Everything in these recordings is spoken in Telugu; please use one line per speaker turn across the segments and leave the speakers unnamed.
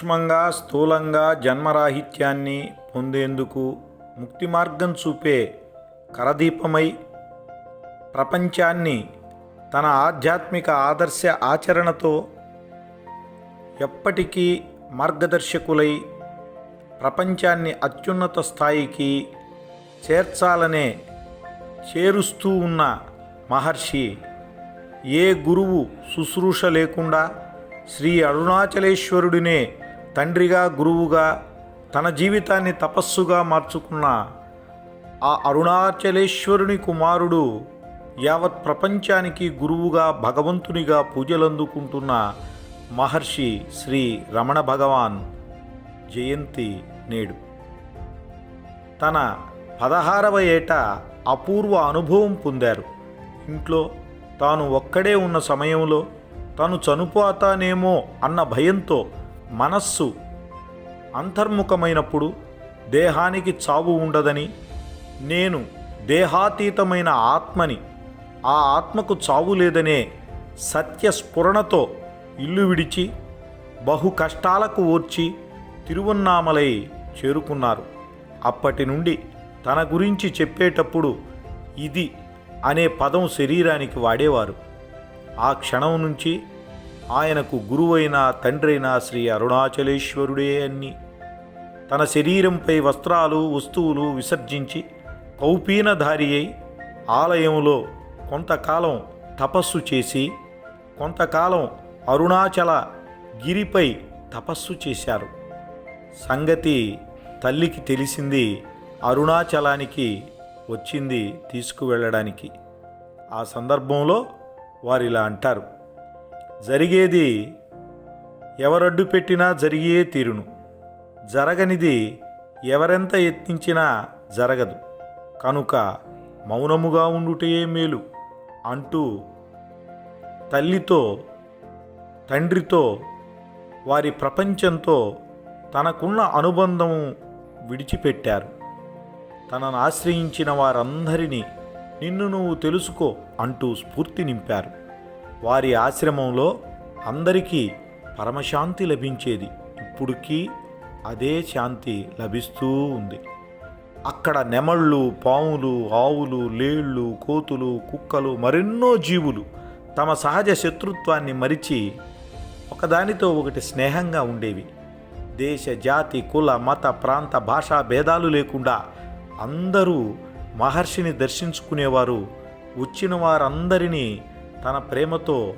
సూక్ష్మంగా స్థూలంగా జన్మరాహిత్యాన్ని పొందేందుకు ముక్తి మార్గం చూపే కరదీపమై ప్రపంచాన్ని తన ఆధ్యాత్మిక ఆదర్శ ఆచరణతో ఎప్పటికీ మార్గదర్శకులై ప్రపంచాన్ని అత్యున్నత స్థాయికి చేర్చాలనే చేరుస్తూ ఉన్న మహర్షి ఏ గురువు శుశ్రూష లేకుండా శ్రీ అరుణాచలేశ్వరుడినే తండ్రిగా గురువుగా తన జీవితాన్ని తపస్సుగా మార్చుకున్న ఆ అరుణాచలేశ్వరుని కుమారుడు యావత్ ప్రపంచానికి గురువుగా భగవంతునిగా పూజలందుకుంటున్న మహర్షి శ్రీ రమణ భగవాన్ జయంతి నేడు. తన పదహారవ ఏట అపూర్వ అనుభవం పొందారు. ఇంట్లో తాను ఒక్కడే ఉన్న సమయంలో తాను చనిపోతానేమో అన్న భయంతో మనస్సు అంతర్ముఖమైనప్పుడు దేహానికి చావు ఉండదని నేను దేహాతీతమైన ఆత్మని ఆ ఆత్మకు చావు లేదనే సత్యస్ఫురణతో ఇల్లు విడిచి బహు కష్టాలకు ఓర్చి తిరువన్నామలై చేరుకున్నారు. అప్పటి నుండి తన గురించి చెప్పేటప్పుడు ఇది అనే పదం శరీరానికి వాడేవారు. ఆ క్షణం నుంచి ఆయనకు గురువైన తండ్రైన శ్రీ అరుణాచలేశ్వరుడే అన్ని. తన శరీరంపై వస్త్రాలు వస్తువులు విసర్జించి కౌపీనధారి అయి ఆలయంలో కొంతకాలం తపస్సు చేసి కొంతకాలం అరుణాచల గిరిపై తపస్సు చేశారు. సంగతి తల్లికి తెలిసింది అరుణాచలానికి వచ్చింది తీసుకువెళ్ళడానికి. ఆ సందర్భంలో వారిలా అంటారు. జరిగేది ఎవరడ్డు పెట్టినా జరిగే తీరును. జరగనిది ఎవరెంత యత్నించినా జరగదు. కనుక మౌనముగా ఉండుటే మేలు అంటూ తల్లితో తండ్రితో వారి ప్రపంచంతో తనకున్న అనుబంధము విడిచిపెట్టారు. తనను ఆశ్రయించిన వారందరినీ నిన్ను నువ్వు తెలుసుకో అంటూ స్ఫూర్తి నింపారు. వారి ఆశ్రమంలో అందరికీ పరమశాంతి లభించేది. ఇప్పుడుకి అదే శాంతి లభిస్తూ ఉంది. అక్కడ నెమళ్ళు పాములు ఆవులు లేళ్ళు కోతులు కుక్కలు మరెన్నో జీవులు తమ సహజ శత్రుత్వాన్ని మరిచి ఒకదానితో ఒకటి స్నేహంగా ఉండేవి. దేశ జాతి కుల మత ప్రాంత భాషా భేదాలు లేకుండా అందరూ మహర్షిని దర్శించుకునేవారు. వచ్చిన వారందరినీ తన ప్రేమతో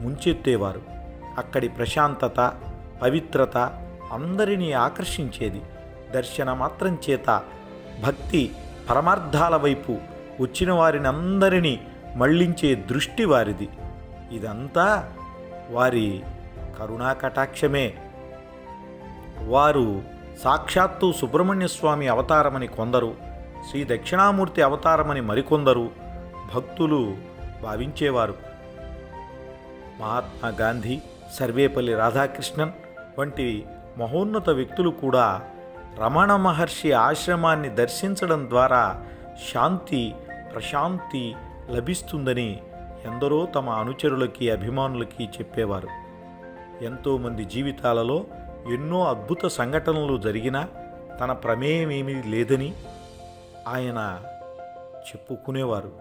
ముంచెత్తేవారు. అక్కడి ప్రశాంతత పవిత్రత అందరినీ ఆకర్షించేది. దర్శన మాత్రం చేత భక్తి పరమార్థాల వైపు వచ్చిన వారిని అందరినీ మళ్ళించే దృష్టి వారిది. ఇదంతా వారి కరుణా కటాక్షమే వారు సాక్షాత్తు సుబ్రహ్మణ్య స్వామి అవతారమని కొందరు శ్రీ దక్షిణామూర్తి అవతారమని మరికొందరు భక్తులు భావించేవారు. మహాత్మా గాంధీ సర్వేపల్లి రాధాకృష్ణన్ వంటి మహోన్నత వ్యక్తులు కూడా రమణ మహర్షి ఆశ్రమాన్ని దర్శించడం ద్వారా శాంతి ప్రశాంతి లభిస్తుందని ఎందరో తమ అనుచరులకి అభిమానులకి చెప్పేవారు. ఎంతోమంది జీవితాలలో ఎన్నో అద్భుత సంఘటనలు జరిగినా తన ప్రమేయం ఏమీ లేదని ఆయన చెప్పుకునేవారు.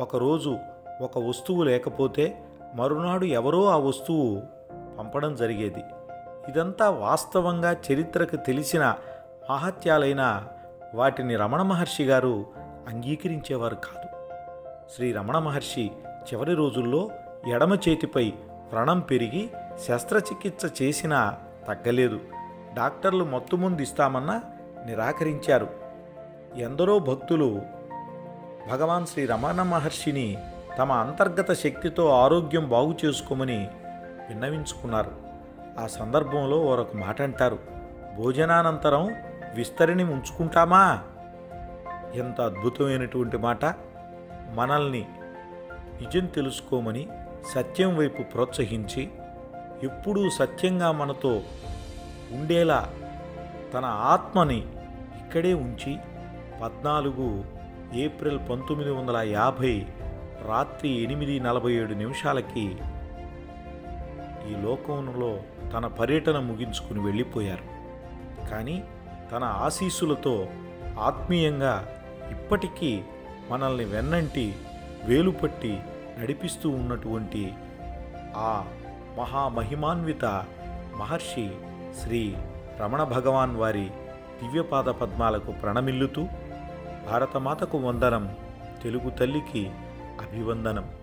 ఒకరోజు ఒక వస్తువు లేకపోతే మరునాడు ఎవరో ఆ వస్తువు పంపడం జరిగేది. ఇదంతా వాస్తవంగా చరిత్రకు తెలిసిన మహత్యాలైన వాటిని రమణ మహర్షి గారు అంగీకరించేవారు కాదు. శ్రీ రమణ మహర్షి చివరి రోజుల్లో ఎడమ చేతిపై వ్రణం పెరిగి శస్త్రచికిత్స చేసినా తగ్గలేదు. డాక్టర్లు మత్తుమందు ఇస్తామన్నా నిరాకరించారు. ఎందరో భక్తులు భగవాన్ శ్రీ రమణ మహర్షిని తమ అంతర్గత శక్తితో ఆరోగ్యం బాగు చేసుకోమని విన్నవించుకున్నారు. ఆ సందర్భంలో వారొక మాట అంటారు భోజనానంతరం విస్తరిని ఉంచుకుంటామా? ఎంత అద్భుతమైనటువంటి మాట. మనల్ని నిజం తెలుసుకోమని సత్యం వైపు ప్రోత్సహించి ఎప్పుడూ సత్యంగా మనతో ఉండేలా తన ఆత్మని ఇక్కడే ఉంచి పద్నాలుగు ఏప్రిల్ పంతొమ్మిది వందల యాభై రాత్రి ఎనిమిది నలభై ఏడు నిమిషాలకి ఈ లోకంలో తన పర్యటన ముగించుకుని వెళ్ళిపోయారు. కానీ తన ఆశీస్సులతో ఆత్మీయంగా ఇప్పటికీ మనల్ని వెన్నంటి వేలుపట్టి నడిపిస్తూ ఉన్నటువంటి ఆ మహామహిమాన్విత మహర్షి శ్రీ రమణ భగవాన్ వారి దివ్యపాద పద్మాలకు ప్రణమిల్లుతూ భారతమాతకు వందనం తెలుగు తల్లికి അഭിവന്ദനം.